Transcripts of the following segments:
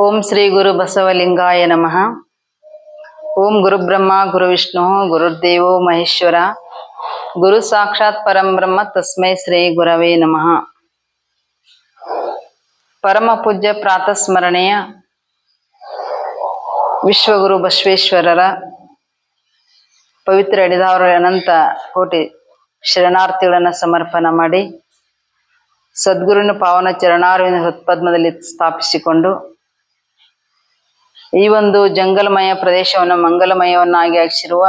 ಓಂ ಶ್ರೀ ಗುರು ಬಸವಲಿಂಗಾಯ ನಮಃ. ಓಂ ಗುರುಬ್ರಹ್ಮ ಗುರು ವಿಷ್ಣು ಗುರುದೇವೋ ಮಹೇಶ್ವರ. ಗುರು ಸಾಕ್ಷಾತ್ ಪರಂ ಬ್ರಹ್ಮ, ತಸ್ಮೈ ಶ್ರೀ ಗುರವೇ ನಮಃ. ಪರಮ ಪೂಜ್ಯ ಪ್ರಾತಸ್ಮರಣೆಯ ವಿಶ್ವಗುರು ಬಸವೇಶ್ವರರ ಪವಿತ್ರ ಎಡಿದಾವರ ಅನಂತ ಕೋಟಿ ಶರಣಾರ್ಥಿಗಳನ್ನು ಸಮರ್ಪಣ ಮಾಡಿ ಸದ್ಗುರುನ ಪಾವನ ಚರಣಾರ್ವಿನ ಹೃತ್ಪದ್ಮದಲ್ಲಿ ಸ್ಥಾಪಿಸಿಕೊಂಡು ಈ ಒಂದು ಜಂಗಲಮಯ ಪ್ರದೇಶವನ್ನು ಮಂಗಲಮಯವನ್ನಾಗಿ ಆಗಿಸಿರುವ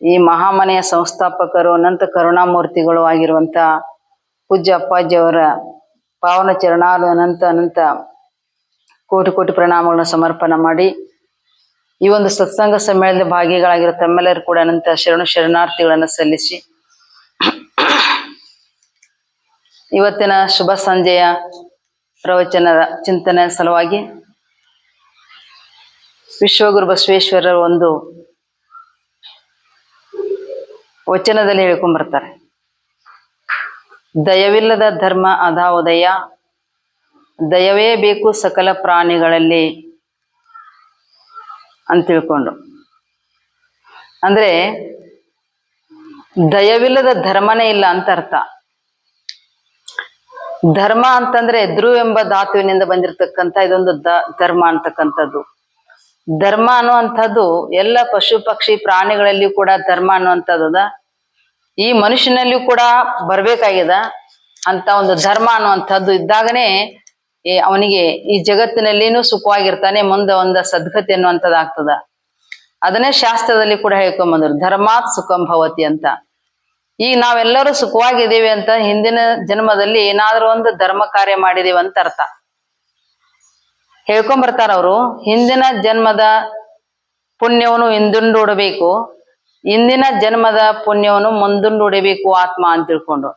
ಈ ಮಹಾಮನೆಯ ಸಂಸ್ಥಾಪಕರು ಅನಂತ ಕರುಣಾಮೂರ್ತಿಗಳು ಆಗಿರುವಂತ ಪೂಜ್ಯ ಅಪ್ಪಾಜಿಯವರ ಪಾವನ ಚರಣಾಲು ಅನಂತ ಅನಂತ ಕೋಟಿ ಕೋಟಿ ಪ್ರಣಾಮಗಳನ್ನು ಸಮರ್ಪಣೆ ಮಾಡಿ ಈ ಒಂದು ಸತ್ಸಂಗ ಸಮ್ಮೇಳನದ ಭಾಗಿಗಳಾಗಿರೋ ತಮ್ಮೆಲ್ಲರೂ ಕೂಡ ಅನಂತ ಶರಣು ಶರಣಾರ್ಥಿಗಳನ್ನು ಸಲ್ಲಿಸಿ ಇವತ್ತಿನ ಶುಭ ಸಂಜೆಯ ಪ್ರವಚನದ ಚಿಂತನೆ ಸಲುವಾಗಿ ವಿಶ್ವಗುರು ಬಸವೇಶ್ವರರ ಒಂದು ವಚನದಲ್ಲಿ ಹೇಳ್ಕೊಂಡ್ಬರ್ತಾರೆ. ದಯವಿಲ್ಲದ ಧರ್ಮ ಅದಾವುದಯ ದಯವೇ ಬೇಕು ಸಕಲ ಪ್ರಾಣಿಗಳಲ್ಲಿ ಅಂತ ತಿಳ್ಕೊಂಡು. ಅಂದ್ರೆ ದಯವಿಲ್ಲದ ಧರ್ಮನೇ ಇಲ್ಲ ಅಂತ ಅರ್ಥ. ಧರ್ಮ ಅಂತಂದ್ರೆ ಧ್ರುವ ಎಂಬ ಧಾತುವಿನಿಂದ ಬಂದಿರತಕ್ಕಂಥ ಇದೊಂದು ಧರ್ಮ ಅಂತಕ್ಕಂಥದ್ದು. ಧರ್ಮ ಅನ್ನುವಂಥದ್ದು ಎಲ್ಲ ಪಶು ಪಕ್ಷಿ ಪ್ರಾಣಿಗಳಲ್ಲಿ ಕೂಡ ಧರ್ಮ ಅನ್ನುವಂಥದ್ದು ಈ ಮನುಷ್ಯನಲ್ಲಿಯೂ ಕೂಡ ಬರ್ಬೇಕಾಗ್ಯದ ಅಂತ ಒಂದು ಧರ್ಮ ಅನ್ನುವಂಥದ್ದು ಇದ್ದಾಗನೇ ಅವನಿಗೆ ಈ ಜಗತ್ತಿನಲ್ಲಿನೂ ಸುಖವಾಗಿರ್ತಾನೆ, ಮುಂದೆ ಒಂದು ಸದ್ಗತಿ ಅನ್ನುವಂಥದ್ದು ಆಗ್ತದ. ಅದನ್ನೇ ಶಾಸ್ತ್ರದಲ್ಲಿ ಕೂಡ ಹೇಳ್ಕೊಂಬಂದ್ರು ಧರ್ಮಾತ್ ಸುಖಂ ಭವತಿ ಅಂತ. ಈಗ ನಾವೆಲ್ಲರೂ ಸುಖವಾಗಿದ್ದೀವಿ ಅಂತ ಹಿಂದಿನ ಜನ್ಮದಲ್ಲಿ ಏನಾದರೂ ಒಂದು ಧರ್ಮ ಕಾರ್ಯ ಮಾಡಿದೀವಿ ಅಂತ ಅರ್ಥ. ಹೇಳ್ಕೊಂಬರ್ತಾರ ಅವರು. ಹಿಂದಿನ ಜನ್ಮದ ಪುಣ್ಯವನ್ನು ಹಿಂದುಂಡುಡಬೇಕು. ಹಿಂದಿನ ಜನ್ಮದ ಪುಣ್ಯವನ್ನು ಮುಂದುಂಡುಡಬೇಕು ಆತ್ಮ ಅಂತ ತಿಳ್ಕೊಂಡು.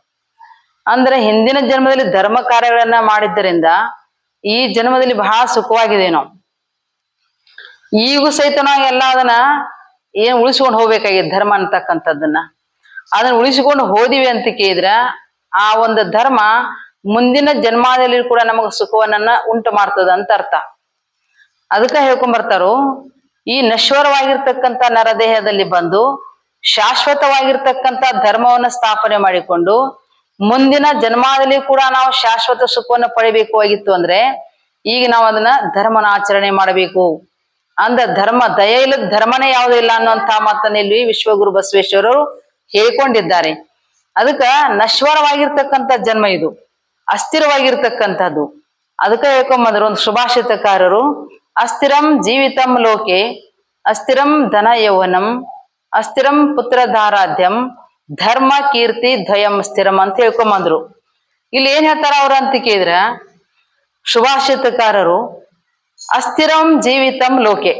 ಅಂದ್ರೆ ಹಿಂದಿನ ಜನ್ಮದಲ್ಲಿ ಧರ್ಮ ಕಾರ್ಯಗಳನ್ನ ಮಾಡಿದ್ದರಿಂದ ಈ ಜನ್ಮದಲ್ಲಿ ಬಹಳ ಸುಖವಾಗಿದೆ ನಾವು ಈಗೂ ಸಹಿತ ನಾವು ಎಲ್ಲ ಅದನ್ನ ಏನ್ ಉಳಿಸ್ಕೊಂಡು ಹೋಗ್ಬೇಕಾಗಿದೆ ಧರ್ಮ ಅಂತಕ್ಕಂಥದ್ದನ್ನ. ಅದನ್ನ ಉಳಿಸಿಕೊಂಡು ಹೋದಿವಿ ಅಂತ ಕೇಳಿದ್ರ ಆ ಒಂದು ಧರ್ಮ ಮುಂದಿನ ಜನ್ಮದಲ್ಲಿ ಕೂಡ ನಮಗ ಸುಖವನ್ನ ಉಂಟು ಮಾಡ್ತದ ಅಂತ ಅರ್ಥ. ಅದಕ್ಕ ಹೇಳ್ಕೊಂಡ್ ಬರ್ತಾರೋ ಈ ನಶ್ವರವಾಗಿರ್ತಕ್ಕಂಥ ನರದೇಹದಲ್ಲಿ ಬಂದು ಶಾಶ್ವತವಾಗಿರ್ತಕ್ಕಂಥ ಧರ್ಮವನ್ನ ಸ್ಥಾಪನೆ ಮಾಡಿಕೊಂಡು ಮುಂದಿನ ಜನ್ಮದಲ್ಲಿ ಕೂಡ ನಾವು ಶಾಶ್ವತ ಸುಖವನ್ನು ಪಡಿಬೇಕು ಆಗಿತ್ತು ಅಂದ್ರೆ ಈಗ ನಾವು ಅದನ್ನ ಧರ್ಮನ ಆಚರಣೆ ಮಾಡಬೇಕು. ಅಂದ ಧರ್ಮ ದಯ ಇಲ್ಲದ ಧರ್ಮನೇ ಯಾವುದೂ ಇಲ್ಲ ಅನ್ನುವಂತ ಮಾತನ್ನ ಇಲ್ಲಿ ವಿಶ್ವಗುರು ಬಸವೇಶ್ವರರು ಹೇಳ್ಕೊಂಡಿದ್ದಾರೆ. ಅದಕ್ಕ ನಶ್ವರವಾಗಿರ್ತಕ್ಕಂಥ ಜನ್ಮ ಇದು. ಅಸ್ಥಿರವಾಗಿರ್ತಕ್ಕಂಥದ್ದು. ಅದಕ್ಕೆ ಹೇಳ್ಕೊಂಬಂದ್ರು ಒಂದು ಸುಭಾಷಿತಕಾರರು ಅಸ್ಥಿರಂ ಜೀವಿತಂ ಲೋಕೆ, ಅಸ್ಥಿರಂ ಧನ ಯೌವನಂ ಅಸ್ಥಿರಂ ಪುತ್ರಧಾರಾಧ್ಯಂ, ಧರ್ಮ ಕೀರ್ತಿ ದ್ವಯಂ ಸ್ಥಿರಂ ಅಂತ ಹೇಳ್ಕೊಂಬಂದ್ರು. ಇಲ್ಲಿ ಏನ್ ಹೇಳ್ತಾರ ಅವ್ರ ಅಂತ ಕೇಳಿದ್ರ ಸುಭಾಷಿತಕಾರರು ಅಸ್ಥಿರಂ ಜೀವಿತಂ ಲೋಕೆ.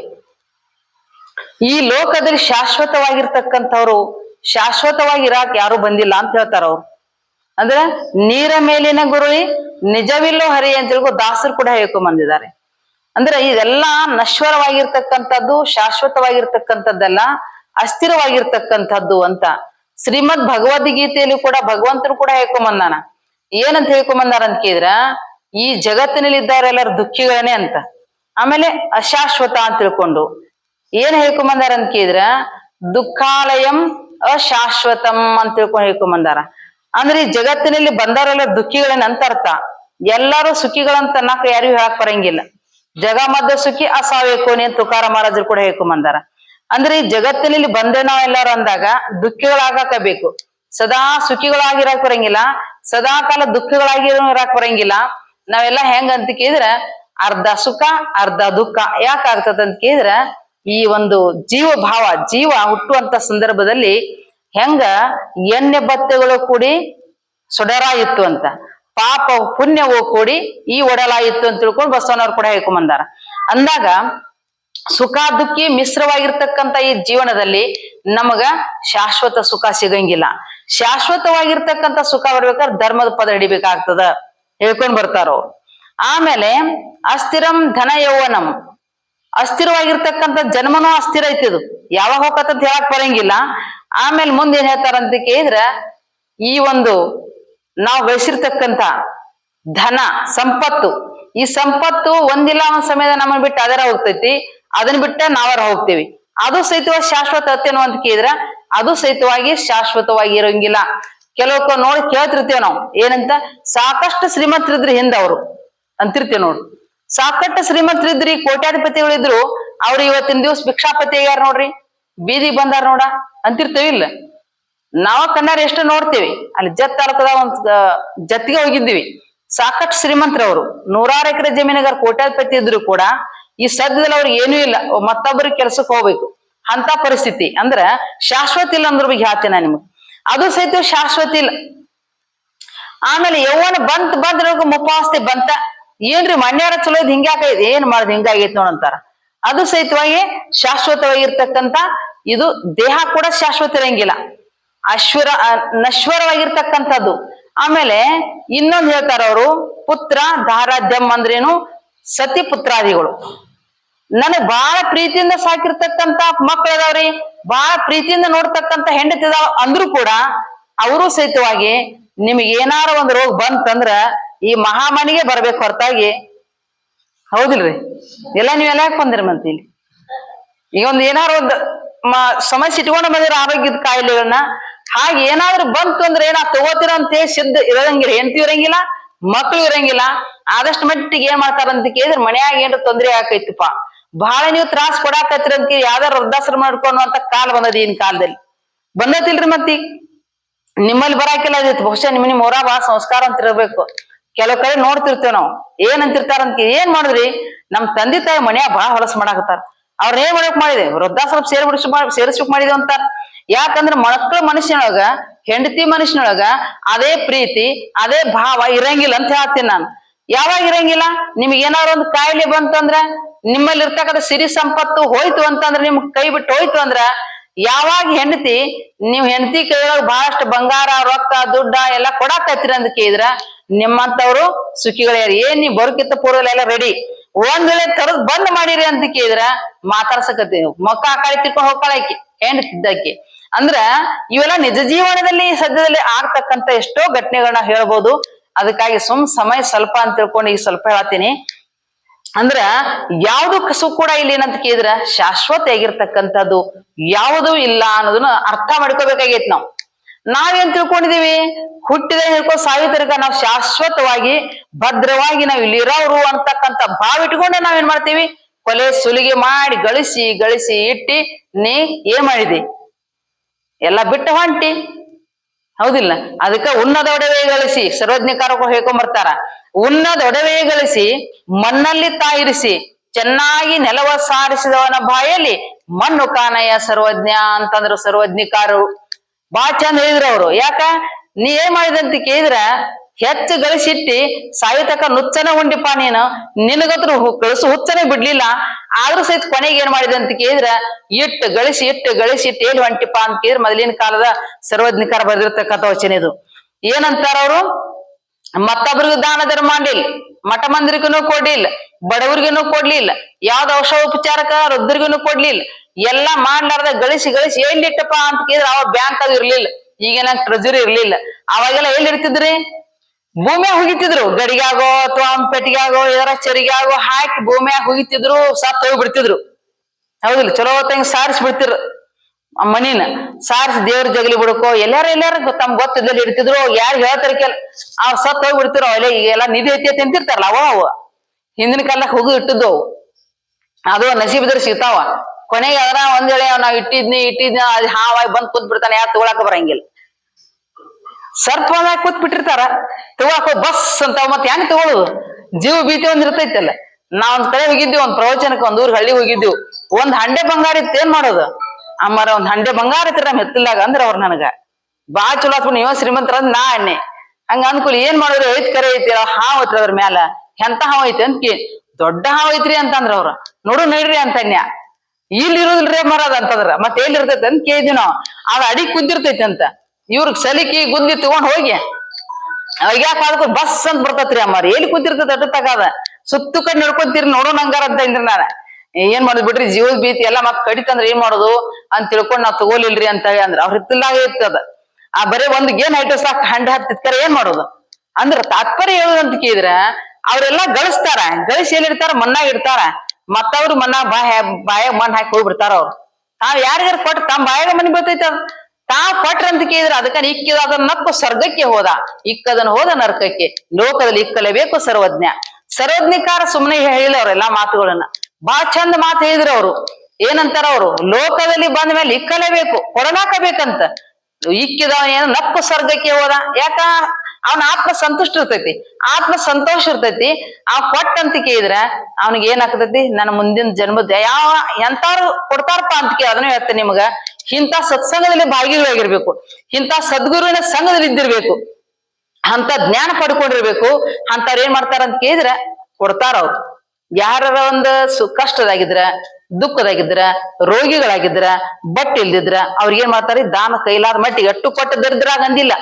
ಈ ಲೋಕದಲ್ಲಿ ಶಾಶ್ವತವಾಗಿರ್ತಕ್ಕಂಥವ್ರು ಶಾಶ್ವತವಾಗಿ ಇರಾಕ್ ಯಾರು ಬಂದಿಲ್ಲ ಅಂತ ಹೇಳ್ತಾರ ಅವ್ರು. ಅಂದ್ರೆ ನೀರ ಮೇಲಿನ ಗುರುಳಿ ನಿಜವಿಲ್ಲೋ ಹರಿ ಅಂತ ತಿಳ್ಕೊ ದಾಸರು ಕೂಡ ಹೇಳ್ಕೊಂಡ್ ಬಂದಿದ್ದಾರೆ. ಅಂದ್ರೆ ಇದೆಲ್ಲ ನಶ್ವರವಾಗಿರ್ತಕ್ಕಂಥದ್ದು, ಶಾಶ್ವತವಾಗಿರ್ತಕ್ಕಂಥದ್ದೆಲ್ಲ, ಅಸ್ಥಿರವಾಗಿರ್ತಕ್ಕಂಥದ್ದು ಅಂತ ಶ್ರೀಮದ್ ಭಗವದ್ಗೀತೆಯಲ್ಲಿ ಕೂಡ ಭಗವಂತರು ಕೂಡ ಹೇಳ್ಕೊಂಬಂದಾನ ಏನಂತ ಹೇಳ್ಕೊಂಬಂದಾರ ಅಂತ ಕೇಳಿದ್ರ, ಈ ಜಗತ್ತಿನಲ್ಲಿ ಇದ್ದವರೆಲ್ಲರೂ ದುಃಖಿಗಳೇನೆ ಅಂತ. ಆಮೇಲೆ ಅಶಾಶ್ವತ ಅಂತ ತಿಳ್ಕೊಂಡು ಏನ್ ಹೇಳ್ಕೊಂಬಂದಾರ ಅಂತ ಕೇಳಿದ್ರ, ದುಃಖಾಲಯಂ ಅಶಾಶ್ವತಂ ಅಂತ ತಿಳ್ಕೊಂಡು ಹೇಳ್ಕೊಂಬಂದಾರ ಅಂದ್ರೆ ಈ ಜಗತ್ತಿನಲ್ಲಿ ಬಂದವರೆಲ್ಲ ಅಂತ ಅರ್ಥ ಎಲ್ಲರೂ ಸುಖಿಗಳಂತ ನಾಕ ಯಾರಿಗೂ ಹೇಳಕ್ ಬರಂಗಿಲ್ಲ. ಜಗ ಮದ್ದ ಸುಖಿ ಅಸಾವೆ ಕೋಣಿ ಅಂತ ತುಕಾರ ಮಹಾರಾಜರು ಕೂಡ ಹೇಳ್ಕೊಂಬಂದಾರ. ಅಂದ್ರೆ ಈ ಜಗತ್ತಿನಲ್ಲಿ ಬಂದೆ ನಾವೆಲ್ಲಾರು ಅಂದಾಗ ದುಃಖಿಗಳಾಗಕ ಬೇಕು. ಸದಾ ಸುಖಿಗಳಾಗಿರಕ್ ಬರಂಗಿಲ್ಲ. ಸದಾ ಕಾಲ ದುಃಖಗಳಾಗಿ ಇರಾಕ್ ಬರಂಗಿಲ್ಲ. ನಾವೆಲ್ಲ ಹೆಂಗ ಅಂತ ಕೇಳಿದ್ರ ಅರ್ಧ ಸುಖ, ಅರ್ಧ ದುಃಖ. ಯಾಕಾಗ್ತದ ಅಂತ ಕೇಳಿದ್ರ ಈ ಒಂದು ಜೀವ ಭಾವ ಜೀವ ಹುಟ್ಟುವಂತ ಸಂದರ್ಭದಲ್ಲಿ ಹೆಂಗ ಎಣ್ಣೆ ಬತ್ತೆಗಳು ಕೂಡಿ ಸುಡರಾಯಿತ್ತು ಅಂತ. ಪಾಪ ಪುಣ್ಯವು ಕೂಡಿ ಈ ಒಡಲಾಯಿತ್ತು ಅಂತ ತಿಳ್ಕೊಂಡು ಬಸವನವ್ರು ಕೂಡ ಹೇಳ್ಕೊಂಬಂದಾರ. ಅಂದಾಗ ಸುಖ ದುಃಖಿ ಮಿಶ್ರವಾಗಿರ್ತಕ್ಕಂಥ ಈ ಜೀವನದಲ್ಲಿ ನಮಗ ಶಾಶ್ವತ ಸುಖ ಸಿಗಂಗಿಲ್ಲ. ಶಾಶ್ವತವಾಗಿರ್ತಕ್ಕಂಥ ಸುಖ ಬರ್ಬೇಕಾದ್ರೆ ಧರ್ಮದ ಪದ ಹಿಡಿಬೇಕಾಗ್ತದ. ಹೇಳ್ಕೊಂಡ್ ಬರ್ತಾರೋ ಆಮೇಲೆ ಅಸ್ಥಿರಂ ಧನ ಯೌವನಂ. ಅಸ್ಥಿರವಾಗಿರ್ತಕ್ಕಂಥ ಜನ್ಮನೂ ಅಸ್ಥಿರ ಐತಿದು ಯಾವಾಗ ಹೋಗತ್ತಂತ ಹೇಳಕ್ ಬರಂಗಿಲ್ಲ. ಆಮೇಲೆ ಮುಂದೆ ಏನ್ ಹೇಳ್ತಾರಂತ ಕೇಳಿದ್ರ, ಈ ಒಂದು ನಾವು ಬೆಳೆಸಿರ್ತಕ್ಕಂತ ಧನ, ಸಂಪತ್ತು, ಈ ಸಂಪತ್ತು ಒಂದಿಲ್ಲ ಒಂದ್ ಸಮಯದ ನಮ್ಮನ್ನ ಬಿಟ್ಟು ಅದರ ಹೋಗ್ತೈತಿ ಅದನ್ನ ಬಿಟ್ಟ ನಾವರ ಹೋಗ್ತೀವಿ. ಅದು ಸಹಿತವಾಗಿ ಶಾಶ್ವತ ಅತ್ತೇನೋ ಅಂತ ಕೇಳಿದ್ರ, ಅದು ಸಹಿತವಾಗಿ ಶಾಶ್ವತವಾಗಿ ಇರೋಂಗಿಲ್ಲ. ಕೆಲವಕ್ಕ ನೋಡಿ ಕೇಳ್ತಿರ್ತೇವ್ ನಾವು, ಏನಂತ, ಸಾಕಷ್ಟು ಶ್ರೀಮಂತರಿದ್ರಿ ಹಿಂದ ಅವರು. ಅಂತಿರ್ತೇವ್ ನೋಡ್ರಿ ಸಾಕಷ್ಟು ಶ್ರೀಮಂತರಿದ್ರಿ, ಕೋಟ್ಯಾಧಿಪತಿಗಳಿದ್ರು, ಅವ್ರು ಇವತ್ತಿನ ದಿವಸ ಭಿಕ್ಷಾಪತಿ ಆಗ್ಯಾರ ನೋಡ್ರಿ. ಬೀದಿ ಬಂದಾರ ನೋಡ, ಅಂತಿರ್ತೇವಿ ಇಲ್ಲ. ನಾವ ಕಣ್ಣಾರ ಎಷ್ಟು ನೋಡ್ತೇವಿ, ಅಲ್ಲಿ ಜತ್ ತಾಲೂಕದಾಗ ಒಂದ್ ಜತ್ಗೆ ಹೋಗಿದ್ದೀವಿ. ಸಾಕಷ್ಟು ಶ್ರೀಮಂತರವರು ನೂರಾರು ಎಕರೆ ಜಮೀನಿಗಾರ ಕೋಟ್ಯಾಧಿಪತಿ ಇದ್ರು ಕೂಡ ಈ ಸದ್ಯದಲ್ಲಿ ಅವ್ರಿಗೆ ಏನೂ ಇಲ್ಲ. ಮತ್ತೊಬ್ಬರಿಗೆ ಕೆಲ್ಸಕ್ಕೆ ಹೋಗ್ಬೇಕು. ಅಂತ ಪರಿಸ್ಥಿತಿ. ಅಂದ್ರ ಶಾಶ್ವತ ಇಲ್ಲ ಅಂದ್ರ ಬಗ್ಗೆ ಹೇಳ್ತೇನೆ ನಿಮ್ಗೆ. ಅದು ಸಹಿತ ಶಾಶ್ವತ ಇಲ್ಲ. ಆಮೇಲೆ ಯೌವನ ಬಂತ್ ಬಂದ್ರ ಮುಪ್ಪಾಸ್ತಿ ಬಂತ. ಏನ್ರಿ ಮಣ್ಯಾರ ಚಲೋ ಇದ್ ಹಿಂಗ್ಯಾಕೈತಿ ಏನ್ ಮಾಡುದು ಹಿಂಗಾಗೈತಿ ನೋಡಂತಾರ ಅದು ಸಹಿತವಾಗಿ ಶಾಶ್ವತವಾಗಿರ್ತಕ್ಕಂಥ, ಇದು ದೇಹ ಕೂಡ ಶಾಶ್ವತ ಇರಂಗಿಲ್ಲ. ಅಶ್ವರ ನಶ್ವರವಾಗಿರ್ತಕ್ಕಂಥದ್ದು. ಆಮೇಲೆ ಇನ್ನೊಂದು ಹೇಳ್ತಾರ ಅವರು, ಪುತ್ರ ದಾರಾಧ್ಯಮ್ ಅಂದ್ರೇನು? ಸತಿ ಪುತ್ರಾದಿಗಳು. ನನಗೆ ಬಹಳ ಪ್ರೀತಿಯಿಂದ ಸಾಕಿರ್ತಕ್ಕಂತ ಮಕ್ಳು ಅದಾವ್ರಿ. ಬಹಳ ಪ್ರೀತಿಯಿಂದ ನೋಡ್ತಕ್ಕಂತ ಹೆಂಡತಿ ಇದಾವ ಅಂದ್ರೂ ಕೂಡ ಅವರು ಸಹಿತವಾಗಿ ನಿಮಗೆ ಏನಾರ ಒಂದು ರೋಗ ಬಂತಂದ್ರ ಈ ಮಹಾಮನಿಗೆ ಬರ್ಬೇಕು ಹೊರತಾಗಿ ಹೌದಿಲ್ರಿ. ಎಲ್ಲ ನೀವೆಲ್ಲ ಯಾಕೆ ಬಂದಿರಿ ಮತ್ತೆ ಇಲ್ಲಿ? ಈಗ ಒಂದು ಏನಾದ್ರು ಒಂದ್ ಸಮಸ್ಯೆ ಇಟ್ಕೊಂಡು ಬಂದಿರೋ ಆರೋಗ್ಯದ ಕಾಯಿಲೆಗಳನ್ನ ಹಾಗೆ ಏನಾದ್ರು ಬಂತು ಅಂದ್ರೆ ಏನ ತಗೋತೀರ ಅಂತ ಸಿದ್ಧ ಇರಂಗಿಲ್ಲ ಹೆಂಡತಿ ಇರಂಗಿಲ್ಲ, ಮಕ್ಳು ಇರಂಗಿಲ್ಲ, ಆದಷ್ಟು ಮಟ್ಟಿಗೆ ಏನ್ ಮಾಡ್ತಾರಂತ ಕೇಳಿದ್ರೆ ಮನ್ಯಾಗ ಏನ್ರ ತೊಂದರೆ ಆಕೈತಿಪ್ಪ. ಬಹಳ ನೀವು ತ್ರಾಸ ಕೊಡಾಕತ್ತೀರ ಅಂತ ಯಾವ್ದಾರ ವೃದ್ಧಾಶ್ರಮ ಅಂತ ಕಾಲ ಬಂದದ ಈ ಕಾಲದಲ್ಲಿ. ಬಂದತಿಲ್ರಿ ಮತ್ತಿ ನಿಮ್ಮಲ್ಲಿ ಬರಾಕಿಲ್ಲ ಬಹುಶಃ ನಿಮ್ಮ ನಿಮ್ ಊರಾಗ ಬಹಳ ಸಂಸ್ಕಾರ ಅಂತ ಇರ್ಬೇಕು. ಕೆಲವ್ ಕಡೆ ನೋಡ್ತಿರ್ತೇವ್ ನಾವು. ಏನ್ ಅಂತ ಏನ್ ಮಾಡಿದ್ರಿ? ನಮ್ ತಂದೆ ತಾಯಿ ಮನ್ಯಾಗ ಬಹಳ ಹೊಲಸು ಮಾಡಾಕತ್ತಾರ. ಅವ್ರ ಏನ್ ಮಾಡಕ್ ಮಾಡಿದೆ? ವೃದ್ಧಾಶ್ರಮ ಸೇರ್ಬಿಡಿಸ್ ಸೇರಿಸ್ಬೇಕು ಮಾಡಿದೆ ಅಂತಾರ. ಯಾಕಂದ್ರ ಮಕ್ಕಳ ಮನುಷ್ಯನೊಳಗ ಹೆಂಡತಿ ಮನುಷ್ಯನೊಳಗ ಅದೇ ಪ್ರೀತಿ, ಅದೇ ಭಾವ ಇರಂಗಿಲ್ಲ ಅಂತ ಹೇಳ್ತೀನಿ ನಾನು. ಯಾವಾಗ ಇರಂಗಿಲ್ಲ? ನಿಮ್ಗೆ ಏನಾದ್ರು ಒಂದು ಕಾಯಿಲೆ ಬಂತಂದ್ರ, ನಿಮ್ಮಲ್ಲಿ ಇರ್ತಕ್ಕಂಥ ಸಿರಿ ಸಂಪತ್ತು ಹೋಯ್ತು ಅಂತಂದ್ರ ನಿಮ್ ಕೈ ಬಿಟ್ಟು ಹೋಯ್ತು ಅಂದ್ರ, ಯಾವಾಗ ಹೆಂಡತಿ, ನೀವು ಹೆಂಡತಿ ಕೈಯೊಳಗ ಬಹಳಷ್ಟು ಬಂಗಾರ, ರೊಕ್ಕ, ದುಡ್ಡ ಎಲ್ಲ ಕೊಡಾಕತ್ತೀರಿ ಅಂತ ಕೇಳಿದ್ರ ನಿಮ್ಮಂತವ್ರು ಸುಖಿಗಳ್ಯಾರ ಏನ್ ನೀವು ಬರೋಕಿತ್ತ ಪೂರ್ವಲೆಲ್ಲ ರೆಡಿ ಒಂದ್ ವೇಳೆ ತರದ್ ಬಂದ್ ಮಾಡಿರಿ ಅಂತ ಕೇಳಿದ್ರ ಮಾತಾಡ್ಸಕತ್ತಿ ಮಕ್ಕ ಆಕಾಳಿ ಕಡೆ ತಿರ್ಕೊಂಡ್ ಹೋಗ್ಕೊಳಕಿ ಹೆಂಡತಿದ್ದಕ್ಕೆ ಅಂದ್ರ ಇವೆಲ್ಲ ನಿಜ ಜೀವನದಲ್ಲಿ ಸದ್ಯದಲ್ಲಿ ಆಗ್ತಕ್ಕಂತ ಎಷ್ಟೋ ಘಟನೆಗಳನ್ನ ಹೇಳ್ಬೋದು. ಅದಕ್ಕಾಗಿ ಸುಮ್ ಸಮಯ ಸ್ವಲ್ಪ ಅಂತ ತಿಳ್ಕೊಂಡು ಈಗ ಸ್ವಲ್ಪ ಹೇಳತ್ತೀನಿ ಅಂದ್ರ ಯಾವುದು ಕಸು ಕೂಡ ಇಲ್ಲಿ ಏನಂತ ಕೇಳಿದ್ರ ಶಾಶ್ವತ ಆಗಿರ್ತಕ್ಕಂಥದ್ದು ಯಾವುದು ಇಲ್ಲ ಅನ್ನೋದನ್ನ ಅರ್ಥ ಮಾಡ್ಕೋಬೇಕಾಗೈತಿ ನಾವು. ನಾವೇನ್ ತಿಳ್ಕೊಂಡಿದೀವಿ? ಹುಟ್ಟಿದ ಹೇಳ್ಕೊ ಸಾಯೋ ತನಕ ನಾವು ಶಾಶ್ವತವಾಗಿ, ಭದ್ರವಾಗಿ ನಾವ್ ಇಲ್ಲಿ ಇರೋರು ಅಂತಕ್ಕಂಥ ಭಾವ ಇಟ್ಕೊಂಡೆ ನಾವೇನ್ ಮಾಡ್ತೀವಿ? ಕೊಲೆ ಸುಲಿಗೆ ಮಾಡಿ, ಗಳಿಸಿ ಗಳಿಸಿ ಇಟ್ಟಿ ನೀ ಏನ್ ಮಾಡಿದಿ? ಎಲ್ಲ ಬಿಟ್ಟು ಹೊಂಟಿ. ಹೌದಿಲ್ಲ? ಅದಕ್ಕ ಉನ್ನದ ಒಡವೆ ಗಳಿಸಿ ಸರ್ವಜ್ಞಕಾರರು ಹೇಳ್ಕೊಂಡ್ ಉನ್ನದ ಒಡವೆ ಗಳಿಸಿ, ಮಣ್ಣಲ್ಲಿ ತಾಯಿರಿಸಿ, ಚೆನ್ನಾಗಿ ನೆಲವ ಸಾರಿಸಿದವನ ಬಾಯಲ್ಲಿ ಮಣ್ಣು ಕಾನಯ್ಯ ಸರ್ವಜ್ಞ ಅಂತಂದ್ರು ಸರ್ವಜ್ಞಕಾರರು ಬಾಳ ಚಂದ ಹೇಳಿದ್ರ ಅವ್ರು. ಯಾಕ? ನೀ ಏನ್ ಮಾಡಿದಂತ ಕೇಳಿದ್ರ, ಹೆಚ್ಚು ಗಳಿಸಿಟ್ಟಿ ಸಾಯುತಕ ನುಚ್ಚನ ಉಂಡಿಪ್ಪ ನೀನು. ನಿನಗತ್ರ ಗಳಿಸು ಹುಚ್ಚನೆ ಬಿಡ್ಲಿಲ್ಲ. ಆದ್ರೂ ಸಹಿತ ಕೊನೆಗೆ ಏನ್ ಮಾಡಿದೆ ಅಂತ ಕೇಳಿದ್ರ, ಇಟ್ಟು ಗಳಿಸಿ ಇಟ್ಟು ಗಳಿಸಿ ಇಟ್ಟು ಏನ್ ಹೊಂಟಿಪ್ಪ ಅಂತ ಕೇಳಿದ್ರೆ, ಮೊದಲಿನ ಕಾಲದ ಸರ್ವಜ್ಞಕಾರ ಬರೆದಿರ್ತಕ್ಕಂಥ ವಚನ ಇದು. ಏನಂತಾರ ಅವರು? ಮತ್ತೊಬ್ರಿಗೂ ದಾನ ಧರ್ಮ ಮಾಡಿಲ್ಲ. ಮಠ ಮಂದಿರಿಗೂ ಕೊಡ್ಲಿಲ್ಲ, ಬಡವರಿಗೂ ಕೊಡ್ಲಿಲ್ಲ, ಯಾವ್ದ ಔಷಧ ಉಪಚಾರಕ ವೃದ್ಧರಿಗೂ ಕೊಡ್ಲಿಲ್ಲ, ಎಲ್ಲಾ ಮಾಡ್ಲಾರ್ದ ಗಳಿಸಿ ಗಳಿಸಿ ಎಲ್ಲಿಟ್ಟಪ್ಪ ಅಂತ ಕೇಳಿದ್ರೆ ಅವ ಬ್ಯಾಂಕ್ ಅದು ಇರ್ಲಿಲ್ಲ, ಈಗೇನ ಟ್ರೆಜರಿ ಇರ್ಲಿಲ್ಲ. ಅವಾಗೆಲ್ಲ ಎಲ್ಲಿ ಇರ್ತಿದ್ರಿ ಭೂಮಿಯಾಗ ಹುಗಿತಿದ್ರು ಗಡಿಗಾಗೋ ಅಥವಾ ಪೆಟ್ಟಿಗಾಗೋ, ಇದರ ಚರಿಗಾಗೋ ಹಾಕಿ ಭೂಮಿಯಾಗ ಹುಗಿತಿದ್ರು ಸತ್ ಹೋಗಿ ಬಿಡ್ತಿದ್ರು ಹೌದಿಲ್ಲ, ಚಲೋ ಹೊತ್ತಂಗ್ ಸಾರಿಸಿ ಬಿಡ್ತಿರು ಮನಿನ, ಸಾರಿಸಿ ದೇವ್ರ ಜಗಲಿ ಬಿಡಕೋ, ಎಲ್ಲಾರ ಎಲ್ಲಾರ ತಮ್ ಗೊತ್ತಿದ್ದಲ್ಲಿ ಇಡ್ತಿದ್ರು ಯಾರು ಹೇಳ್ತಾರ ಕೇಳ ಆ ಸತ್ ಹೋಗಿ ಬಿಡ್ತಿರೋ ಅಲ್ಲೇ ಈಗೆಲ್ಲ ನಿಧಿ ಐತಿ ತಿಂತಿರ್ತಾರಲ್ಲ ಅವ ಅವ. ಹಿಂದಿನ ಕಾಲಕ್ಕೆ ಹೋಗಿ ಇಟ್ಟಿದ್ದು ಅವು. ಅದು ನಸೀಬಿದ್ರೆ ಸಿಗ್ತಾವ. ಕೊನೆಗೆ ಅದರ ಒಂದ್ ವೇಳೆ ನಾವ್ ಇಟ್ಟಿದ್ನಿ ಇಟ್ಟಿದ್ನಿ, ಅದ್ ಹಾವಾಗಿ ಬಂದ್ ಕೂತ್ ಬಿಡ್ತಾನೆ ಯಾರು ತಗೊಳಕ ಬರಂಗಿಲ್ಲ. ಸರ್ಪ ಕೂತ್ ಬಿಟ್ಟಿರ್ತಾರ ತಗೊಳಕ ಬಸ್ ಅಂತ ಮತ್ತೆ ಹೆಂಗ್ ತಗೊಳುದು? ಜೀವ ಭೀತಿ ಒಂದ್ ಇರ್ತೈತಲ್ಲ. ನಾವ್ ಒಂದ್ ಕಡೆ ಹೋಗಿದ್ವಿ, ಒಂದ್ ಪ್ರವಚನಕ್ಕೆ ಒಂದ್ ಊರ್ ಹಳ್ಳಿ ಹೋಗಿದ್ವಿ. ಒಂದ್ ಹಂಡೆ ಬಂಗಾರ ಇತ್ತು, ಏನ್ ಮಾಡೋದು? ಅಮ್ಮರ ಒಂದ್ ಹಂಡೆ ಬಂಗಾರ ಐತ್ರಿ ನಮ್ ಎತ್ತಲಾಗ ಅಂದ್ರ ಅವ್ರ ನನಗ. ಬಾ ಚಲೋ ಆತ್ಮ, ನೀವ ಶ್ರೀಮಂತರ ಅಂದ್ ನಾ ಅಣ್ಣೆ ಹಂಗ ಅನ್ಕೂಲ ಏನ್ ಮಾಡಿದ್ರು ಐತ್ ಕರೆ ಐತಿ ಹಾವ್ ಐತ್ರಿ ಅದ್ರ ಮ್ಯಾಲ. ಎಂತ ಹಾವ್ ಐತಿ ಅಂತ ಕೇ ದೊಡ್ಡ ಹಾವ್ ಐತ್ರಿ ಅಂತಂದ್ರ ಅವ್ರ. ನೋಡು ಅಂತ ಅಂತನ್ಯ ಇಲ್ಲಿ ಇರೋದಿಲ್ರಿ ಮರದ ಅಂತಂದ್ರ. ಮತ್ತೆ ಎಲ್ಲಿ ಇರ್ತೈತಿ ಅಂತ ಕೇಳಿದ್ವಿ ನಾವು. ಅದ್ ಅಡಿ ಕುದ್ದಿರ್ತೈತಿ ಅಂತ. ಇವ್ರಿಗೆ ಸಲಿಕಿ ಗುಂದಿ ತಗೊಂಡ್ ಹೋಗಿ. ಅವಾಗ ಯಾಕೆ ಅದಕ್ಕೆ ಬಸ್ ಅಂತ ಬರ್ತತ್ರಿ ಅಮ್ಮಾರಿ ಎಲ್ಲಿ ಕುಂತಿರ್ತೈತಿ ಅಡ್ಡ ತಗದ ಸುತ್ತು ಕಡೆ ನೋಡ್ಕೊಂತೀರಿ ನೋಡೋ ನಂಗಾರ ಅಂತ ಇದ್ರಿ ನಾನು. ಏನ್ ಮಾಡುದು ಬಿಡ್ರಿ? ಜೀವದ ಭೀತಿ ಎಲ್ಲ ಮತ್ ಕಡಿತಂದ್ರ ಏನ್ ಮಾಡೋದು? ಅಂತ ತಿಳ್ಕೊಂಡ್ ನಾವ್ ತಗೋಲಿಲ್ರಿ ಅಂತ ಹೇಳಿ ಅಂದ್ರ ಅವ್ರ ಹಿತ್ತಲಾಗ ಇರ್ತದ. ಆ ಬರೇ ಒಂದ್ ಗೇನ್ ಐಟು ಸಾಕು ಹಂಡೆ ಹತ್ತಿತ್ಕರ ಏನ್ ಮಾಡೋದು? ಅಂದ್ರ ತಾತ್ಪರ್ಯ ಹೇಳುದಂತ ಕೇಳಿದ್ರ, ಅವ್ರೆಲ್ಲ ಗಳಿಸ್ತಾರ. ಗಳಿಸಿ ಎಲ್ಲಿರ್ತಾರ ಮಣ್ಣಾಗ ಇರ್ತಾರ ಮತ್ತವ್ರು ಮಣ್ಣ ಬಾಯ ಬಾಯಾಗ ಮಣ್ಣ ಹಾಕಿ ಹೋಗ್ಬಿಡ್ತಾರ ಅವ್ರು. ತಾವ್ ಯಾರಿಗಾರ ಕೊಟ್ಟು ತಮ್ಮ ಬಾಯಾಗ ಮನಿ ಬರ್ತೈತ ತಾ ಕೊಟ್ರ ಅಂತ ಕೇಳಿದ್ರ, ಅದಕ್ಕ ಇಕ್ಕಿದ, ಅದನ್ನ ನಕ್ಕು ಸ್ವರ್ಗಕ್ಕೆ ಹೋದ. ಇಕ್ಕದನ್ನ ಹೋದ ನರಕಕ್ಕೆ. ಲೋಕದಲ್ಲಿ ಇಕ್ಕಲೇಬೇಕು ಸರ್ವಜ್ಞ. ಸರ್ವಜ್ಞಕಾರ ಸುಮ್ಮನೆ ಹೇಳಿಲ್ಲ ಅವ್ರೆಲ್ಲಾ ಮಾತುಗಳನ್ನ. ಬಾಳ ಚಂದ ಮಾತು ಹೇಳಿದ್ರು ಅವ್ರು ಏನಂತಾರ ಅವ್ರು ಲೋಕದಲ್ಲಿ ಬಂದ ಮೇಲೆ ಇಕ್ಕಲೇಬೇಕು. ಕೊಡಲಾಕಬೇಕಂತ. ಇಕ್ಕಿದವನೇನು ನಪ್ಪು ಸ್ವರ್ಗಕ್ಕೆ ಹೋದ. ಯಾಕ? ಅವನ ಆತ್ಮ ಸಂತುಷ್ಟ ಇರ್ತೈತಿ. ಆತ್ಮ ಸಂತೋಷ ಇರ್ತೈತಿ. ಅವ್ ಕೊಟ್ಟಂತ ಕೇಳಿದ್ರ ಅವನಿಗೆ ಏನಾಗ್ತೈತಿ ನನ್ನ ಮುಂದಿನ ಜನ್ಮದ ಯಾವ ಎಂತಾರು ಕೊಡ್ತಾರಪ್ಪ ಅಂತ ಕೇಳಿ ಅದನ್ನ ಹೇಳ್ತೇನೆ ನಿಮಗ. ಇಂಥ ಸತ್ಸಂಗದಲ್ಲಿ ಭಾಗಿಗಳಾಗಿರ್ಬೇಕು. ಇಂಥ ಸದ್ಗುರುವಿನ ಸಂಘದಲ್ಲಿ ಇದ್ದಿರ್ಬೇಕು. ಅಂತ ಜ್ಞಾನ ಪಡ್ಕೊಂಡಿರ್ಬೇಕು ಅಂತವ್ರ ಏನ್ ಮಾಡ್ತಾರ ಅಂತ ಕೇಳಿದ್ರ ಕೊಡ್ತಾರ ಅವ್ರು. ಯಾರ ಒಂದು ಸು, ಕಷ್ಟದಾಗಿದ್ರ, ದುಃಖದಾಗಿದ್ರ, ರೋಗಿಗಳಾಗಿದ್ರ ಬಟ್ ಇಲ್ದಿದ್ರ ಅವ್ರಿಗೆ ಏನ್ ಮಾಡ್ತಾರ ದಾನ ಕೈಲಾದ ಮಟ್ಟಿಗೆ ಅಟ್ಟು ಕೊಟ್ಟ ದರಿದ್ರ ಆಗಂದಿಲ್ಲ.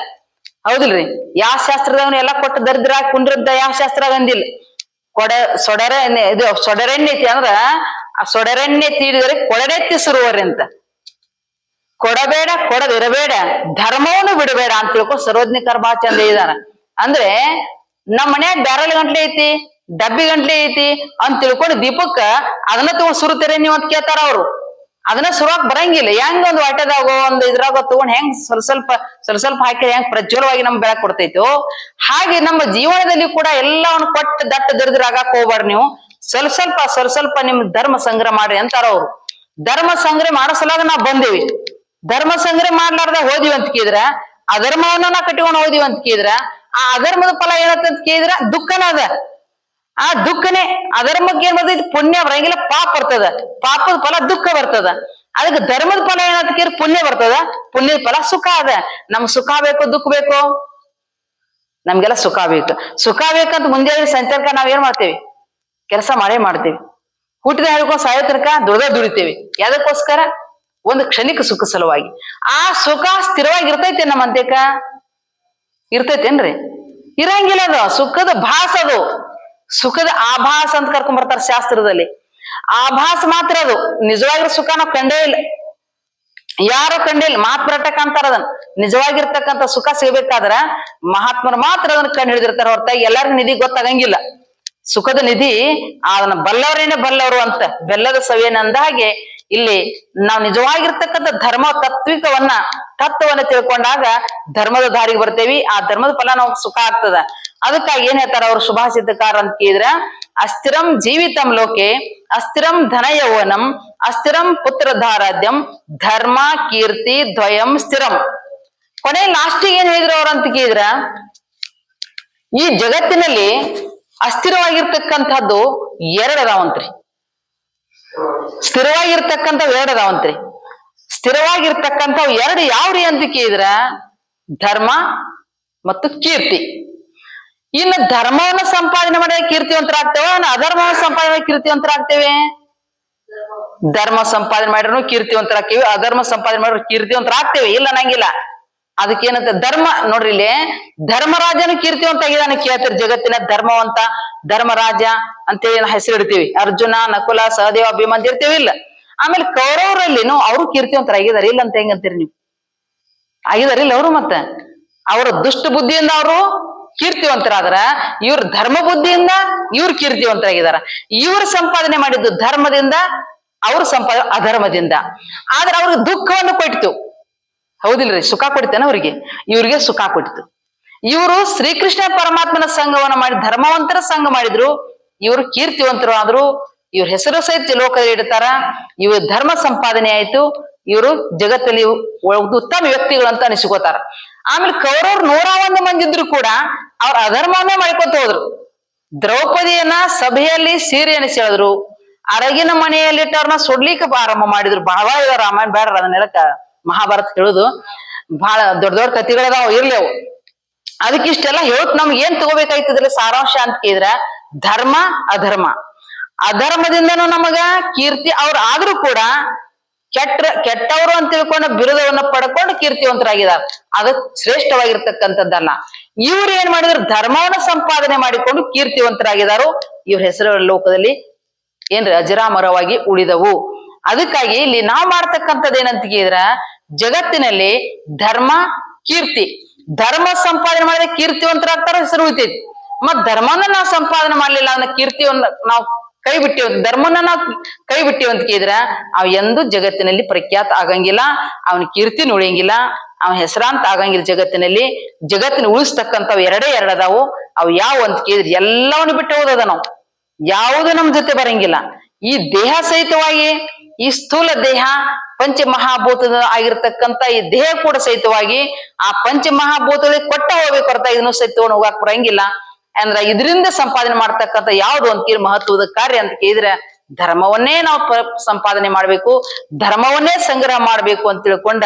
ಹೌದಿಲ್ರಿ? ಯಾವ ಶಾಸ್ತ್ರದವನು ಎಲ್ಲಾ ಕೊಟ್ಟ ದರಿದ್ರ ಕುಂಡ್ರದ್ದ ಯಾವ ಶಾಸ್ತ್ರ ಆಗಂದಿಲ್ಲ. ಕೊಡ, ಸೊಡರ ಇದು ಸೊಡರೆಣ್ಣೆ ಐತಿ ಅಂದ್ರ, ಆ ಸೊಡರೆಣ್ಣೆ ತೀಡಿದರೆ ಕೊಡಡೆತ್ತಿ ಸುರುವರಿ ಅಂತ. ಕೊಡಬೇಡ ಕೊಡದಿರಬೇಡ. ಧರ್ಮವನ್ನು ಬಿಡಬೇಡ ಅಂತ ತಿಳ್ಕೊ ಸರೋಜ್ನಿ ಬಾ ಚಂದ ಇದಾರ ಅಂದ್ರೆ ನಮ್ಮ ಮನ್ಯಾಗ ಬ್ಯಾರಲ್ ಗಂಟ್ಲೆ ಐತಿ, ಡಬ್ಬಿ ಗಂಟ್ಲೆ ಐತಿ ಅಂತ ತಿಳ್ಕೊಂಡು ದೀಪಕ್ಕ ಅದನ್ನ ತಗೊಂಡ್ ಸುರುತ್ತೀರಿ ನೀವು ಅಂತ ಕೇಳ್ತಾರ ಅವ್ರು. ಅದನ್ನ ಸುರಾಕ್ ಬರಂಗಿಲ್ಲ. ಹೆಂಗ್ ಒಂದು ವಾಟೆದಾಗೋ ಒಂದು ಇದ್ರಾಗ ತಗೊಂಡ್ ಹೆಂಗ್ ಸ್ವಲ್ಪ ಸ್ವಲ್ಪ ಸ್ವಲ್ಪ ಸ್ವಲ್ಪ ಹಾಕಿ ಹೆಂಗ್ ಪ್ರಜ್ವಲವಾಗಿ ನಮ್ ಬೆಳಕ್ ಕೊಡ್ತೈತೋ, ಹಾಗೆ ನಮ್ಮ ಜೀವನದಲ್ಲಿ ಕೂಡ ಎಲ್ಲವನ್ನು ಕೊಟ್ಟು ದಟ್ಟ ದರಿದ್ರ ಆಗಾಕ್ ಹೋಗ್ಬಾರ್ದು ನೀವು. ಸ್ವಲ್ಪ ಸ್ವಲ್ಪ ಸ್ವಲ್ಪ ಸ್ವಲ್ಪ ನಿಮ್ ಧರ್ಮ ಸಂಗ್ರಹ ಮಾಡ್ರಿ ಅಂತಾರ ಅವ್ರು. ಧರ್ಮ ಸಂಗ್ರಹ ಮಾಡೋ ಸಲುವಾಗ ನಾವ್ ಬಂದೇವಿ. ಧರ್ಮ ಸಂಗ್ರಹ ಮಾಡ್ಲಾರ್ದ ಹೋದಿವಿ ಅಂತ ಕೇಳಿದ್ರ, ಅಧರ್ಮವನ್ನ ನಾ ಕಟ್ಟಿಕೊಂಡು ಹೋದಿವಿ ಅಂತ ಕೇಳಿದ್ರ, ಆ ಅಧರ್ಮದ ಫಲ ಏನಂತ ಕೇಳಿದ್ರ, ದುಃಖನ ಅದ. ಆ ದುಃಖನೇ, ಅಧರ್ಮಕ್ಕೆ ಏನ್ ಬರ್ತೈತಿ? ಪುಣ್ಯ ಬರಂಗಿಲ್ಲ, ಪಾಪ ಬರ್ತದ. ಪಾಪದ ಫಲ ದುಃಖ ಬರ್ತದ. ಅದಕ್ಕೆ ಧರ್ಮದ ಫಲ ಏನಂತ ಕೇಳಿ ಪುಣ್ಯ ಬರ್ತದ. ಪುಣ್ಯದ ಫಲ ಸುಖ ಅದ. ನಮ್ ಸುಖ ಬೇಕೋ, ದುಃಖ ಬೇಕು? ನಮ್ಗೆಲ್ಲ ಸುಖ ಬೇಕು. ಸುಖ ಬೇಕಂತ ಮುಂದೆ ಸಂಚಾರಕ ನಾವ್ ಏನ್ ಮಾಡ್ತೇವಿ? ಕೆಲಸ ಮಾಡೇ ಮಾಡ್ತೇವಿ. ಹುಟ್ಟಿದ ಹೇಳ್ಕೊಂಡು ಸಾಯೋ ತನಕ ದುಡ್ದ ದುಡಿತೇವಿ. ಯಾದಕ್ಕೋಸ್ಕರ ಒಂದು ಕ್ಷಣಿಕ ಸುಖ ಸಲುವಾಗಿ. ಆ ಸುಖ ಸ್ಥಿರವಾಗಿ ಇರ್ತೈತೆ ನಮ್ಮ ಅಂತ್ಯಕ? ಇರ್ತೈತೇನ್ರಿ? ಇರಂಗಿಲ್ಲ ಅದು, ಸುಖದ ಭಾಸ ಅದು. ಸುಖದ ಆಭಾಸ ಅಂತ ಕರ್ಕೊಂಡ್ ಬರ್ತಾರ ಶಾಸ್ತ್ರದಲ್ಲಿ. ಆಭಾಸ ಮಾತ್ರ ಅದು. ನಿಜವಾಗಿರೋ ಸುಖ ನಾವು ಕಂಡೇ ಇಲ್ಲ. ಯಾರು ಕಂಡಿಲ್ಲ ಮಹಾತ್ಮರಟಕ ಅಂತಾರ ಅದನ್ನ. ನಿಜವಾಗಿರ್ತಕ್ಕಂಥ ಸುಖ ಸಿಗಬೇಕಾದ್ರ ಮಹಾತ್ಮರು ಮಾತ್ರ ಅದನ್ನ ಕಂಡು ಹಿಡಿದಿರ್ತಾರ ಹೊರತಾಗಿ. ಎಲ್ಲರಿಗೂ ನಿಧಿ ಗೊತ್ತಾಗಂಗಿಲ್ಲ. ಸುಖದ ನಿಧಿ, ಅದನ್ನ ಬಲ್ಲವರೇನೆ ಬಲ್ಲವರು ಅಂತ. ಬೆಲ್ಲದ ಸವಿಯನಂದ ಹಾಗೆ ಇಲ್ಲಿ ನಾವು ನಿಜವಾಗಿರ್ತಕ್ಕಂಥ ಧರ್ಮ ತತ್ವಿಕವನ್ನ ತತ್ವವನ್ನ ತಿಳ್ಕೊಂಡಾಗ ಧರ್ಮದ ದಾರಿಗೆ ಬರ್ತೇವಿ. ಆ ಧರ್ಮದ ಫಲ ನಾವು ಸುಖ ಆಗ್ತದ. ಅದಕ್ಕಾಗಿ ಏನ್ ಹೇಳ್ತಾರ ಅವ್ರು ಶುಭಾಷಿತಕಾರ ಅಂತ ಕೇಳಿದ್ರ, ಅಸ್ಥಿರಂ ಜೀವಿತಂ ಲೋಕೆ, ಅಸ್ಥಿರಂ ಧನ ಯೌವನಂ ಅಸ್ಥಿರಂ ಪುತ್ರ ಧಾರಾದ್ಯಂ ಧರ್ಮ ಕೀರ್ತಿ ದ್ವಯಂ ಸ್ಥಿರಂ. ಕೊನೆ ಲಾಸ್ಟಿಗೆ ಏನ್ ಹೇಳಿದ್ರು ಅವ್ರ ಅಂತ ಕೇಳಿದ್ರ, ಈ ಜಗತ್ತಿನಲ್ಲಿ ಅಸ್ಥಿರವಾಗಿರ್ತಕ್ಕಂಥದ್ದು ಎರಡ್ ಅದಾವಂತ್ರಿ. ಸ್ಥಿರವಾಗಿರ್ತಕ್ಕಂಥವು ಎರಡು ಅದಾವಂತ್ರಿ. ಸ್ಥಿರವಾಗಿರ್ತಕ್ಕಂಥವು ಎರಡು ಯಾವ್ರಿ ಅಂತ ಕೇಳಿದ್ರ? ಧರ್ಮ ಮತ್ತು ಕೀರ್ತಿ. ಇನ್ನು ಧರ್ಮವನ್ನ ಸಂಪಾದನೆ ಮಾಡಿದ್ರೆ ಕೀರ್ತಿವಂತರಾಗ್ತೇವೆ ಅಧರ್ಮವನ್ನ ಸಂಪಾದನೆ ಮಾಡಿ ಕೀರ್ತಿವಂತರಾಗ್ತೇವೆ ಧರ್ಮ ಸಂಪಾದನೆ ಮಾಡಿದ್ರು ಕೀರ್ತಿವಂತರಾಗ್ತೇವೆ ಅಧರ್ಮ ಸಂಪಾದನೆ ಮಾಡಿದ್ರು ಕೀರ್ತಿವಂತರಾಗ್ತೇವೆ ಇಲ್ಲ ನಂಗಿಲ್ಲ ಅದಕ್ಕೇನಂತ ಧರ್ಮ, ನೋಡ್ರಿ ಇಲ್ಲಿ ಧರ್ಮರಾಜನ ಕೀರ್ತಿವಂತ ಆಗಿದಾನೆ ಕೇಳ್ತೀರಿ ಜಗತ್ತಿನ ಧರ್ಮವಂತ, ಧರ್ಮರಾಜ ನಾವು ಹೆಸರು ಇಡ್ತೀವಿ ಅರ್ಜುನ, ನಕುಲ, ಸಹದೇವ ಭೀಮ ಅಂತ ಇರ್ತೀವಿ ಇಲ್ಲ. ಆಮೇಲೆ ಕೌರವರಲ್ಲಿನು ಅವರು ಕೀರ್ತಿವಂತರಾಗಿದ್ದಾರೆ ಇಲ್ಲ ಅಂತ ಹೆಂಗಂತೀರಿ ನೀವು? ಆಗಿದಾರೆ ಇಲ್ಲ ಅವರು ಮತ್ತೆ? ಅವರ ದುಷ್ಟ ಬುದ್ಧಿಯಿಂದ ಅವರು ಕೀರ್ತಿವಂತರಾದ್ರ, ಇವ್ರ ಧರ್ಮ ಬುದ್ಧಿಯಿಂದ ಇವ್ರು ಕೀರ್ತಿವಂತರಾಗಿದಾರ. ಇವ್ರ ಸಂಪಾದನೆ ಮಾಡಿದ್ದು ಧರ್ಮದಿಂದ, ಅವ್ರ ಸಂಪಾದನೆ ಅಧರ್ಮದಿಂದ. ಆದ್ರೆ ಅವ್ರಿಗೆ ದುಃಖವನ್ನು ಕೊಟ್ಟಿತು. ಹೌದಿಲ್ರಿ, ಸುಖ ಕೊಡ್ತೇನೆ ಅವ್ರಿಗೆ. ಇವ್ರಿಗೆ ಸುಖ ಕೊಟ್ಟಿತು ಇವರು ಶ್ರೀಕೃಷ್ಣ ಪರಮಾತ್ಮನ ಸಂಘವನ್ನ ಮಾಡಿ, ಧರ್ಮವಂತರ ಸಂಘ ಮಾಡಿದ್ರು, ಇವರು ಕೀರ್ತಿವಂತರು ಆದ್ರು, ಇವ್ರ ಹೆಸರು ಸಹಿತ ಲೋಕದಲ್ಲಿ ಇಡ್ತಾರ, ಇವ್ರ ಧರ್ಮ ಸಂಪಾದನೆ ಆಯ್ತು, ಇವರು ಜಗತ್ತಲ್ಲಿ ಉತ್ತಮ ವ್ಯಕ್ತಿಗಳು ಅಂತ ಅನಿಸ್ಕೋತಾರ. ಆಮೇಲೆ ಕೌರವ್ರು ನೂರ ಒಂದು ಮಂದಿ ಇದ್ರು ಕೂಡ ಅವ್ರ ಅಧರ್ಮವನ್ನೇ ಮಾಡ್ಕೊತ ಹೋದ್ರು. ದ್ರೌಪದಿಯನ್ನ ಸಭೆಯಲ್ಲಿ ಸೀರೆ ಅನಿಸಿದ್ರು ಅರಗಿನ ಮನೆಯಲ್ಲಿಟ್ಟವ್ರನ್ನ ಸುಡ್ಲಿಕ್ಕೆ ಆರಂಭ ಮಾಡಿದ್ರು. ಬಹಳ ಇದ್ದಾರೆ ರಾಮಾಯಣ ಬೇಡ, ಅದನ್ನೆಲ್ಲ ಮಹಾಭಾರತ ಹೇಳುದು ಬಹಳ ದೊಡ್ಡ ದೊಡ್ಡ ಕಥೆಗಳದಾವ ಇರ್ಲಿ ಅವು. ಅದಕ್ಕೆ ಇಷ್ಟೆಲ್ಲ ಹೇಳತ್ ನಮ್ಗೆ ಏನ್ ತಗೋಬೇಕಾಯ್ತದ್ರಿ? ಸಾರಾಂಶ ಅಂತ ಕೇಳಿದ್ರ, ಧರ್ಮ, ಅಧರ್ಮ. ಅಧರ್ಮದಿಂದನು ನಮಗ ಕೀರ್ತಿ ಅವ್ರ ಆದ್ರೂ ಕೂಡ ಕೆಟ್ಟ ಕೆಟ್ಟವರು ಅಂತ ತಿಳ್ಕೊಂಡು ಬಿರುದವನ್ನ ಪಡ್ಕೊಂಡು ಕೀರ್ತಿವಂತರಾಗಿದ್ದಾರೆ ಅದು ಶ್ರೇಷ್ಠವಾಗಿರ್ತಕ್ಕಂಥದ್ದಲ್ಲ. ಇವ್ರು ಏನ್ ಮಾಡಿದ್ರು? ಧರ್ಮವನ್ನ ಸಂಪಾದನೆ ಮಾಡಿಕೊಂಡು ಕೀರ್ತಿವಂತರಾಗಿದ್ದಾರೋ ಇವ್ರ ಹೆಸರು ಲೋಕದಲ್ಲಿ ಏನ್ರಿ? ಅಜರಾಮರವಾಗಿ ಉಳಿದವು. ಅದಕ್ಕಾಗಿ ಇಲ್ಲಿ ನಾವು ಮಾಡ್ತಕ್ಕಂಥದ್ದು ಏನಂತ ಕೇಳಿದ್ರ, ಜಗತ್ತಿನಲ್ಲಿ ಧರ್ಮ, ಕೀರ್ತಿ. ಧರ್ಮ ಸಂಪಾದನೆ ಮಾಡಿದ್ರೆ ಕೀರ್ತಿವಂತರಾಗ್ತಾರ, ಹೆಸರು ಉಳಿತೈತಿ. ಮತ್ ಧರ್ಮನ ನಾವು ಸಂಪಾದನೆ ಮಾಡ್ಲಿಲ್ಲ ಅನ್ನೋ ಕೀರ್ತಿಯನ್ನ ನಾವು ಕೈ ಬಿಟ್ಟಿವಂತ ಧರ್ಮನ ನಾವು ಕೈ ಬಿಟ್ಟಿವಂತ ಕೇಳಿದ್ರ, ಅವ್ ಎಂದೂ ಜಗತ್ತಿನಲ್ಲಿ ಪ್ರಖ್ಯಾತ ಆಗಂಗಿಲ್ಲ, ಅವನ ಕೀರ್ತಿ ಉಳಿಯಂಗಿಲ್ಲ ಅವನ ಹೆಸರಾಂತ ಆಗಂಗಿಲ್ಲ ಜಗತ್ತಿನಲ್ಲಿ. ಜಗತ್ತಿನ ಉಳಿಸ್ತಕ್ಕಂಥವು ಎರಡೇ ಎರಡದಾವು ಅವು ಯಾವ ಅಂತ ಕೇಳಿದ್ರೆ, ಎಲ್ಲವನ್ನು ಬಿಟ್ಟು ಹೋದದ ನಾವು. ಯಾವುದು ನಮ್ ಜೊತೆ ಬರಂಗಿಲ್ಲ. ಈ ದೇಹ ಸಹಿತವಾಗಿ ಈ ಸ್ಥೂಲ ದೇಹ ಪಂಚಮಹಾಭೂತದ ಆಗಿರ್ತಕ್ಕಂತ ಈ ದೇಹ ಕೂಡ ಸಹಿತವಾಗಿ ಆ ಪಂಚಮಹಾಭೂತಗಳಿಗೆ ಕೊಟ್ಟ ಹೋಗ್ಬೇಕು ಹೊರತ ಇದನ್ನು ಸಹಿತವನ್ನು ಹೋಗಾಕ್ ಬರಂಗಿಲ್ಲ. ಅಂದ್ರ ಇದರಿಂದ ಸಂಪಾದನೆ ಮಾಡ್ತಕ್ಕಂಥ ಯಾವುದು ಅಂತ ಕೇಳಿ ಮಹತ್ವದ ಕಾರ್ಯ ಅಂತ ಕೇಳಿದ್ರೆ ಧರ್ಮವನ್ನೇ ನಾವು ಸಂಪಾದನೆ ಮಾಡ್ಬೇಕು, ಧರ್ಮವನ್ನೇ ಸಂಗ್ರಹ ಮಾಡ್ಬೇಕು ಅಂತ ತಿಳ್ಕೊಂಡ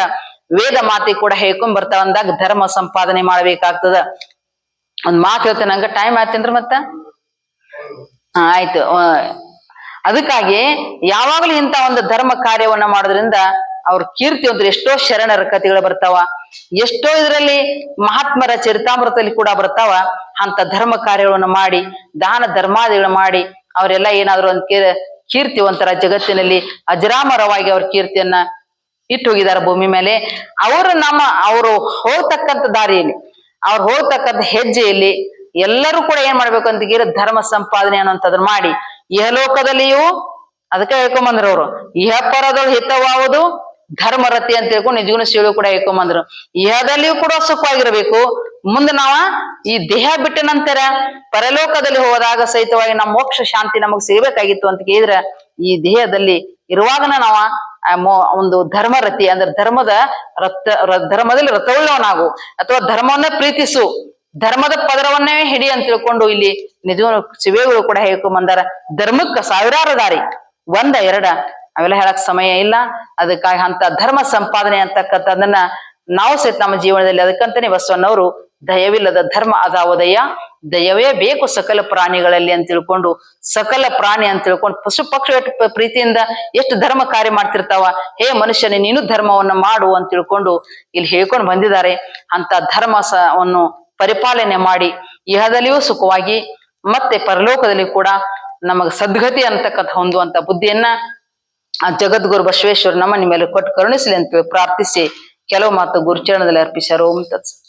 ವೇದ ಮಾತಿ ಕೂಡ ಹೇಳ್ಕೊಂಡ್ ಬರ್ತಾವ ಅಂದಾಗ ಧರ್ಮ ಸಂಪಾದನೆ ಮಾಡ್ಬೇಕಾಗ್ತದ. ಒಂದ್ ಮಾತು ಹೇಳ್ತೇನೆ ನಂಗ ಟೈಮ್ ಆಯ್ತೇನ್ರಿ ಮತ್ತ? ಆಯ್ತು. ಅದಕ್ಕಾಗಿ ಯಾವಾಗಲೂ ಇಂತ ಒಂದು ಧರ್ಮ ಕಾರ್ಯವನ್ನ ಮಾಡೋದ್ರಿಂದ ಅವ್ರ ಕೀರ್ತಿ ಅಂದ್ರೆ ಎಷ್ಟೋ ಶರಣರ ಕಥೆಗಳು ಬರ್ತಾವ, ಎಷ್ಟೋ ಇದರಲ್ಲಿ ಮಹಾತ್ಮರ ಚರಿತಾಮೃತದಲ್ಲಿ ಕೂಡ ಬರ್ತಾವ ಅಂತ ಧರ್ಮ ಕಾರ್ಯಗಳನ್ನು ಮಾಡಿ, ದಾನ ಧರ್ಮಾದಿಗಳು ಮಾಡಿ, ಅವರೆಲ್ಲ ಏನಾದ್ರು ಒಂದ್ ಕೀರ್ತಿ ಒಂಥರ ಜಗತ್ತಿನಲ್ಲಿ ಅಜರಾಮರವಾಗಿ ಅವ್ರ ಕೀರ್ತಿಯನ್ನ ಇಟ್ಟು ಹೋಗಿದ್ದಾರೆ ಭೂಮಿ ಮೇಲೆ. ಅವರು ನಮ್ಮ, ಅವರು ಹೋಗ್ತಕ್ಕಂಥ ದಾರಿಯಲ್ಲಿ, ಅವ್ರು ಹೋಗ್ತಕ್ಕಂಥ ಹೆಜ್ಜೆಯಲ್ಲಿ ಎಲ್ಲರೂ ಕೂಡ ಏನ್ ಮಾಡ್ಬೇಕು ಅಂತ ಧರ್ಮ ಸಂಪಾದನೆ ಅನ್ನೋಂಥದ್ದನ್ನ ಮಾಡಿ ಇಹಲೋಕದಲ್ಲಿಯೂ ಅದಕ್ಕೆ ಹೇಳ್ಕೊಂಬಂದ್ರು ಅವರು. ಇಹ ಪರದಲ್ಲಿ ಹಿತವಾವುದು ಧರ್ಮರತಿ ಅಂತ ಹೇಳ್ಕೊಂಡು ನಿಜಗುಣ ಸೀಳು ಕೂಡ ಹೇಳ್ಕೊಂಬಂದ್ರು. ಇಹದಲ್ಲಿಯೂ ಕೂಡ ಸುಖವಾಗಿರ್ಬೇಕು. ಮುಂದೆ ನಾವ ಈ ದೇಹ ಬಿಟ್ಟ ನಂತರ ಪರಲೋಕದಲ್ಲಿ ಹೋದಾಗ ಸಹಿತವಾಗಿ ನಮ್ಮ ಮೋಕ್ಷ ಶಾಂತಿ ನಮಗ್ ಸಿಗಬೇಕಾಗಿತ್ತು ಅಂತ ಕೇಳಿದ್ರೆ ಈ ದೇಹದಲ್ಲಿ ಇರುವಾಗನ ನಾವ ಒಂದು ಧರ್ಮರತಿ ಅಂದ್ರೆ ಧರ್ಮದ ರಥ ಧರ್ಮದಲ್ಲಿ ರಥವುಳ್ಳವನಾಗು. ಅಥವಾ ಧರ್ಮವನ್ನ ಪ್ರೀತಿಸು. ಧರ್ಮದ ಪದರವನ್ನೇ ಹಿಡಿ ಅಂತ ತಿಳ್ಕೊಂಡು ಇಲ್ಲಿ ನಿಜ ಶಿವೇಗಳು ಕೂಡ ಹೇಳ್ಕೊಂಡ್ ಬಂದಾರ ಧರ್ಮಕ್ಕ ಸಾವಿರಾರು ದಾರಿ, ಒಂದ, ಎರಡ, ಅವೆಲ್ಲ ಹೇಳಕ್ ಸಮಯ ಇಲ್ಲ. ಅದಕ್ಕಾಗಿ ಅಂತ ಧರ್ಮ ಸಂಪಾದನೆ ಅಂತಕ್ಕಂಥದ್ದನ್ನ ನಾವು ಸಹಿತ ನಮ್ಮ ಜೀವನದಲ್ಲಿ ಅದಕ್ಕಂತಾನೆ ಬಸವಣ್ಣವರು, ದಯವಿಲ್ಲದ ಧರ್ಮ ಅದಾವದಯ್ಯ, ದಯವೇ ಬೇಕು ಸಕಲ ಪ್ರಾಣಿಗಳಲ್ಲಿ ಅಂತ ತಿಳ್ಕೊಂಡು, ಸಕಲ ಪ್ರಾಣಿ ಅಂತ ತಿಳ್ಕೊಂಡು ಪಶು ಪಕ್ಷ ಪ್ರೀತಿಯಿಂದ ಎಷ್ಟು ಧರ್ಮ ಕಾರ್ಯ ಮಾಡ್ತಿರ್ತಾವ? ಹೇ ಮನುಷ್ಯನೇ, ನೀನು ಧರ್ಮವನ್ನ ಮಾಡು ಅಂತ ತಿಳ್ಕೊಂಡು ಇಲ್ಲಿ ಹೇಳ್ಕೊಂಡು ಬಂದಿದ್ದಾರೆ. ಅಂತ ಧರ್ಮ ಪರಿಪಾಲನೆ ಮಾಡಿ ಇಹದಲ್ಲಿಯೂ ಸುಖವಾಗಿ ಮತ್ತೆ ಪರಲೋಕದಲ್ಲಿ ಕೂಡ ನಮಗೆ ಸದ್ಗತಿ ಅಂತಕ್ಕಂಥ ಹೊಂದುವಂತ ಬುದ್ಧಿಯನ್ನ ಆ ಜಗದ್ಗುರು ಬಸವೇಶ್ವರ ನಮ್ಮ ನಿಮ್ಮೆಲ್ಲ ಕೊಟ್ಟು ಕರುಣಿಸಲಿ ಅಂತ ಪ್ರಾರ್ಥಿಸಿ. ಕೆಲವು ಮಾತು ಗುರುಚರಣದಲ್ಲಿ ಅರ್ಪಿಸ್ಯಾರ ಅಂತ